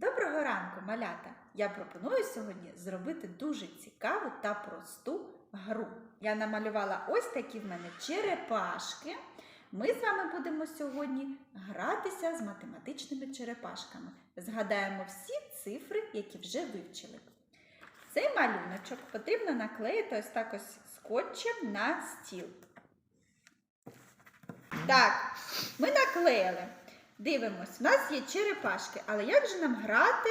Доброго ранку, малята! Я пропоную сьогодні зробити дуже цікаву та просту гру. Я намалювала ось такі в мене черепашки. Ми з вами будемо сьогодні гратися з математичними черепашками. Згадаємо всі цифри, які вже вивчили. Цей малюночок потрібно наклеїти ось так ось скотчем на стіл. Так, ми наклеїли. Дивимось, у нас є черепашки, але як же нам грати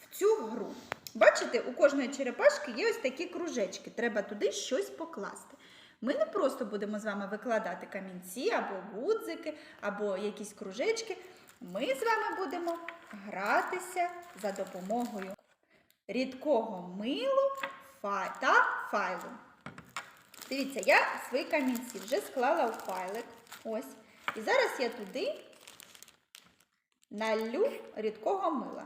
в цю гру? Бачите, у кожної черепашки є ось такі кружечки. Треба туди щось покласти. Ми не просто будемо з вами викладати камінці або гудзики, або якісь кружечки. Ми з вами будемо гратися за допомогою рідкого милу та файлу. Дивіться, я свої камінці вже склала у файлик. Ось. І зараз я туди налю рідкого мила.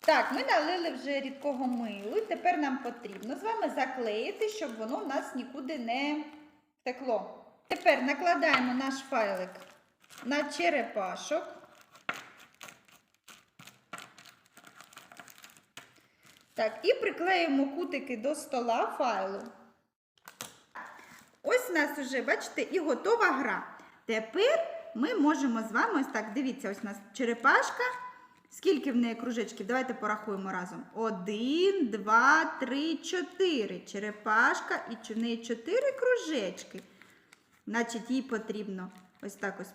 Так, ми налили вже рідкого милу, і тепер нам потрібно з вами заклеїти, щоб воно в нас нікуди не втекло. Тепер накладаємо наш файлик на черепашок. Так, і приклеїмо кутики до стола файлу. Ось у нас вже, бачите, і готова гра. Тепер ми можемо з вами ось так, дивіться, ось у нас черепашка. Скільки в неї кружечків? Давайте порахуємо разом. Один, два, три, чотири. Черепашка, і в неї чотири кружечки. Значить, їй потрібно ось так ось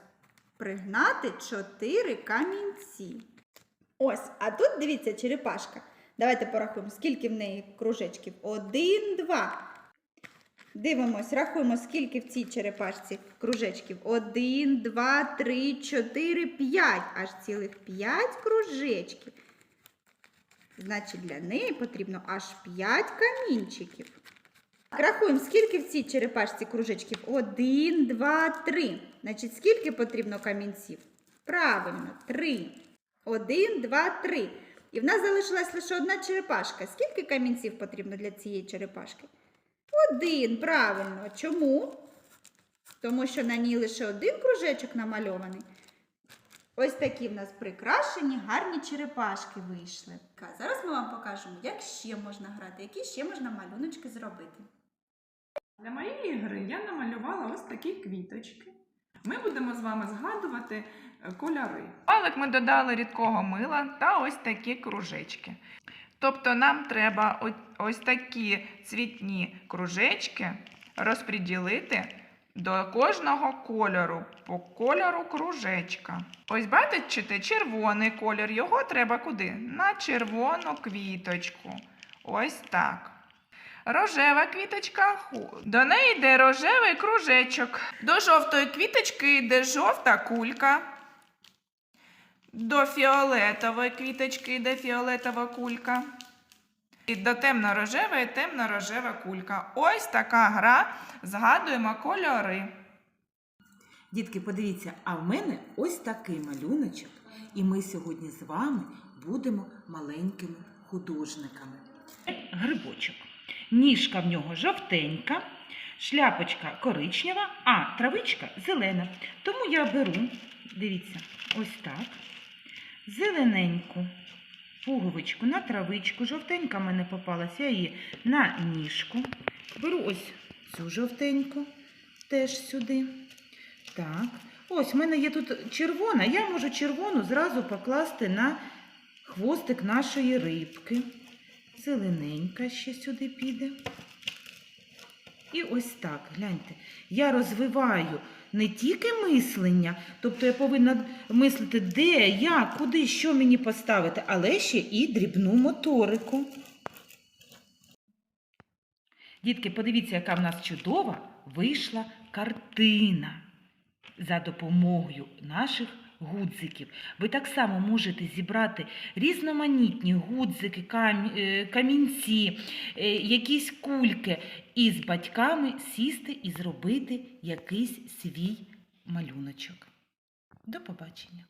пригнати чотири камінці. Ось, а тут дивіться, черепашка. Давайте порахуємо, скільки в неї кружечків. Один, два. Дивимось, рахуємо, скільки в цій черепашці кружечків. Один, два, три, чотири, п'ять. Аж цілих п'ять кружечків. Значить, для неї потрібно аж п'ять камінчиків. Рахуємо, скільки в цій черепашці кружечків? Один, два, три. Значить, скільки потрібно камінців? Правильно, три. Один, два, три. І в нас залишилась лише одна черепашка. Скільки камінців потрібно для цієї черепашки? Один, правильно. Чому? Тому що на ній лише один кружечок намальований. Ось такі в нас прикрашені, гарні черепашки вийшли. Зараз ми вам покажемо, як ще можна грати, які ще можна малюночки зробити. Для моєї гри я намалювала ось такі квіточки. Ми будемо з вами згадувати е, кольори. Палик ми додали рідкого мила та ось такі кружечки. Тобто нам треба ось такі цвітні кружечки розподілити до кожного кольору по кольору кружечка. Ось бачите, червоний колір, його треба куди? На червону квіточку. Ось так. Рожева квіточка. До неї йде рожевий кружечок. До жовтої квіточки йде жовта кулька. До фіолетової квіточки йде фіолетова кулька. І до темно-рожевої темно-рожева кулька. Ось така гра. Згадуємо кольори. Дітки, подивіться, а в мене ось такий малюночок, і ми сьогодні з вами будемо маленькими художниками. грибочок. Ніжка в нього жовтенька, шляпочка коричнева, а травичка зелена. Тому я беру, дивіться, ось так, зелененьку пуговичку на травичку, жовтенька в мене попалася, я її на ніжку. Беру ось цю жовтеньку теж сюди. Так. Ось в мене є тут червона. Я можу червону зразу покласти на хвостик нашої рибки. Зелененька ще сюди піде. І ось так, гляньте, я розвиваю не тільки мислення, тобто я повинна мислити, де, як, куди, що мені поставити, але ще і дрібну моторику. Дітки, подивіться, яка в нас чудова вийшла картина за допомогою наших гудзиків. Ви так само можете зібрати різноманітні гудзики, е, камінці, е, якісь кульки і з батьками сісти і зробити якийсь свій малюночок. До побачення!